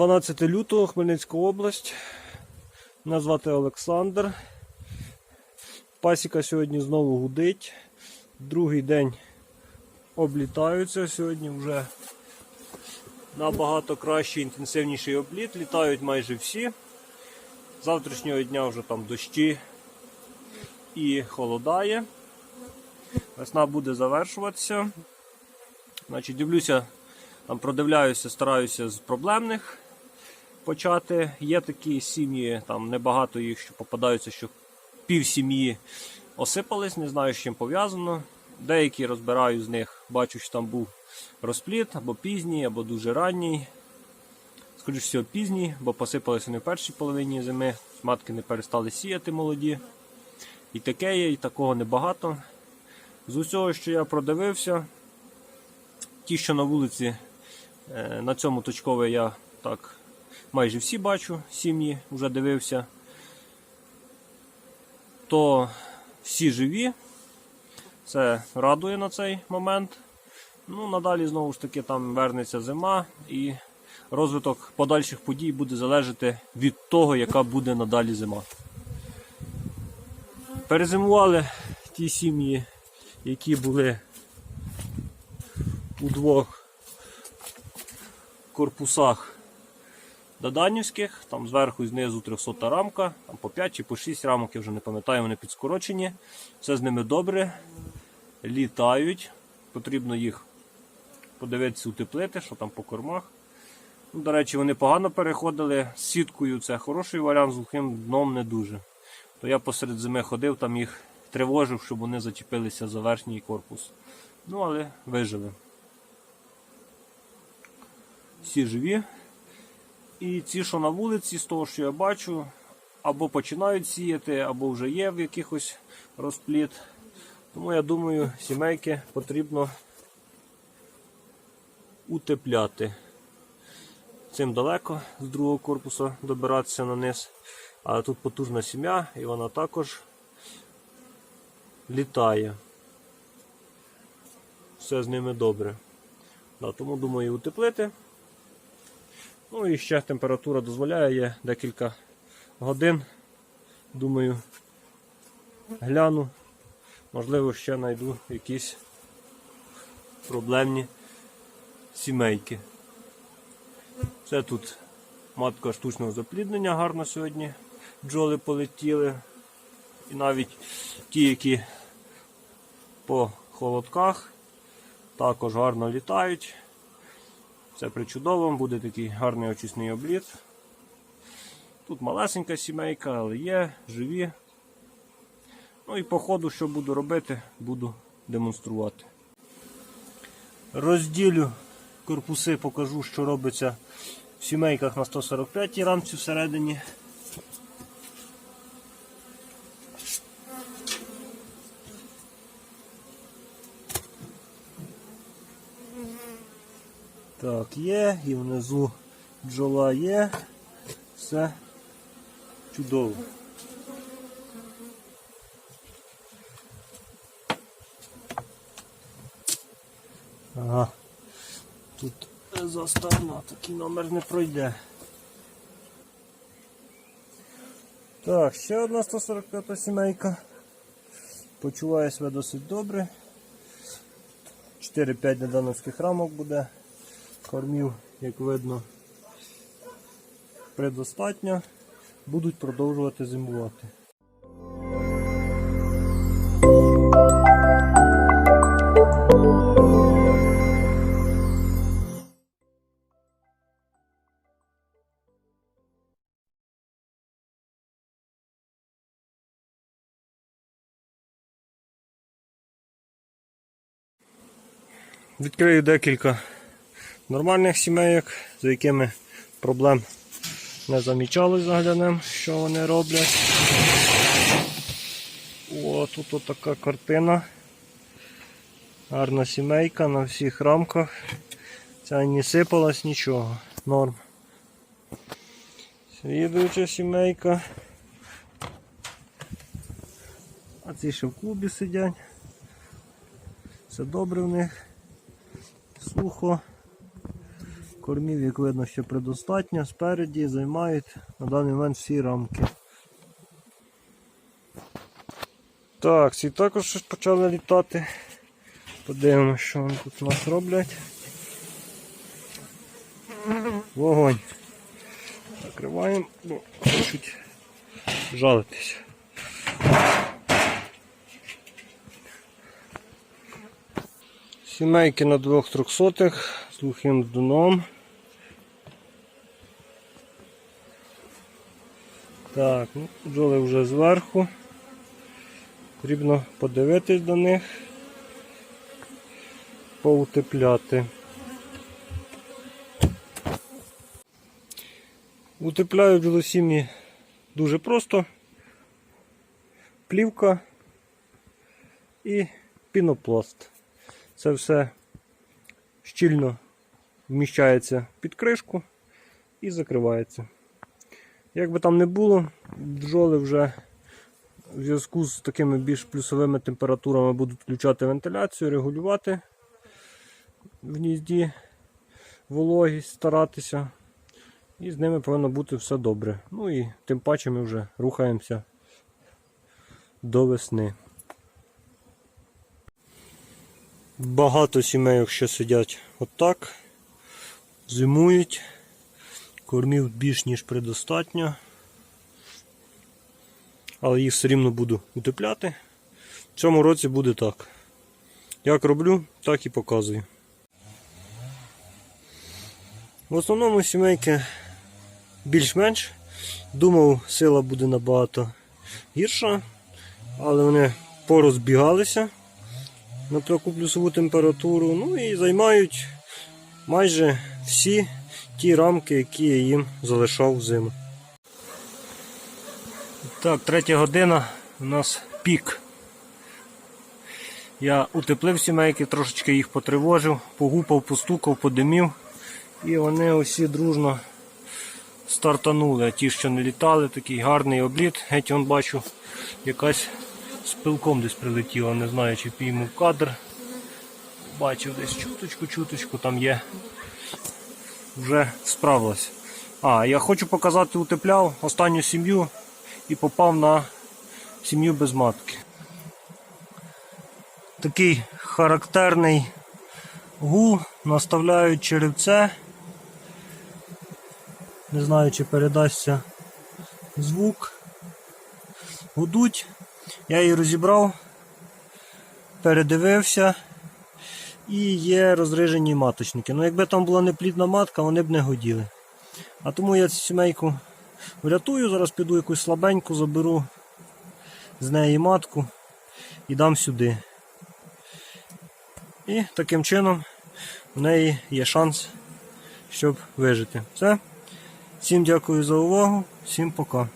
12 лютого, Хмельницька область. Мене звати Олександр. Пасіка сьогодні знову гудить. Другий день облітаються. Сьогодні вже набагато кращий, інтенсивніший обліт. Літають майже всі. Завтрашнього дня вже там дощі і холодає. Весна буде завершуватися. Значить, дивлюся, там продивляюся, стараюся з проблемних почати. Є такі сім'ї, там небагато їх, що попадаються, що пів сім'ї осипались, не знаю, з чим пов'язано. Деякі розбираю з них, бачу, що там був розпліт або пізній, або дуже ранній. Скоріше всього, пізній, бо посипалися вони в першій половині зими, матки не перестали сіяти молоді. І таке є, і такого небагато. З усього, що я продивився, ті, що на вулиці, е, на цьому точкове я так майже всі бачу, сім'ї вже дивився, то всі живі. Це радує на цей момент. Ну, надалі знову ж таки там вернеться зима і розвиток подальших подій буде залежати від того, яка буде надалі зима. Перезимували ті сім'ї, які були у двох корпусах Даданівських, там зверху і знизу 300 рамка, там по 5 чи по 6 рамок, я вже не пам'ятаю, вони підскорочені. Все з ними добре. Літають. Потрібно їх подивитися, утеплити, що там по кормах. Ну, До речі, вони погано переходили з сіткою. Це хороший варіант, з глухим дном не дуже. То я посеред зими ходив, там їх тривожив, щоб вони зачепилися за верхній корпус. Ну, але вижили. Всі живі. І ці, що на вулиці, з того, що я бачу, або починають сіяти, або вже є в якихось розпліт. Тому я думаю, сімейки потрібно утепляти. Цим далеко з другого корпусу добиратися на низ. Але тут потужна сім'я і вона також літає. Все з ними добре. Да, тому думаю утеплити. Ну і ще температура дозволяє, є декілька годин. Думаю, гляну. Можливо, ще знайду якісь проблемні сімейки. Це тут матка штучного запліднення гарно сьогодні. Бджоли полетіли. І навіть ті, які по холодках, також гарно літають. Це причудово, буде такий гарний очисний обліт. Тут малесенька сімейка, але є, живі. Ну і по ходу, що буду робити, буду демонструвати. Розділю корпуси, покажу, що робиться в сімейках на 145 рамці всередині. Так, є, і внизу бджола є. Все чудово. Ага. Тут заставна, такий номер не пройде. Так, ще одна 145 сімейка. Почуває себе досить добре. 4-5 недановських рамок буде. Кормів, як видно, предостатньо. Будуть продовжувати зимувати. Відкрию декілька нормальних сімейок, за якими проблем не замічали заглянем, що вони роблять. О, тут от така картина. Гарна сімейка на всіх рамках. Ця не сипалась нічого. Норм. Слідуюча сімейка. А ці ще в клубі сидять. Все добре в них. Сухо. Кормів, як видно, ще предостатньо. Спереді займають на даний момент всі рамки. Так, ці також щось почали літати. Подивимося, що вони тут у нас роблять. Вогонь. Закриваємо, бо хочуть жалитись. Сімейки на двох трьохсотих з глухим дном. Так, ну, бджоли вже зверху. Потрібно подивитись до них, поутепляти. Утепляю бджолосім'ї дуже просто. Плівка і пінопласт. Це все щільно вміщається під кришку і закривається. Як би там не було, бджоли вже в зв'язку з такими більш плюсовими температурами будуть включати вентиляцію, регулювати в гнізді вологість, старатися. І з ними повинно бути все добре. Ну і тим паче ми вже рухаємося до весни. Багато сімейок ще сидять отак, зимують, кормів більш ніж предостатньо. Але їх все рівно буду утепляти. В цьому році буде так. Як роблю, так і показую. В основному сімейки більш-менш. Думав, сила буде набагато гірша, але вони порозбігалися на таку плюсову температуру. Ну і займають майже всі ті рамки, які я їм залишав взиму. Так, третя година у нас пік. Я утеплив сімейки, трошечки їх потривожив, погупав, постукав, подимів. І вони усі дружно стартанули. Ті, що не літали, такий гарний обліт. Геть он бачу, якась з пилком десь прилетіла, не знаю, чи пійму кадр. Бачив десь чуточку-чуточку там є. Вже справилась. А, я хочу показати, утепляв останню сім'ю і попав на сім'ю без матки. Такий характерний гул, наставляють черевце. Не знаю, чи передасться звук. Гудуть. Я її розібрав, передивився і є розрижені маточники. Ну, якби там була неплідна матка, вони б не годіли. А тому я цю сімейку врятую, зараз піду якусь слабеньку, заберу з неї матку і дам сюди. І таким чином в неї є шанс, щоб вижити. Все. Всім дякую за увагу, всім пока.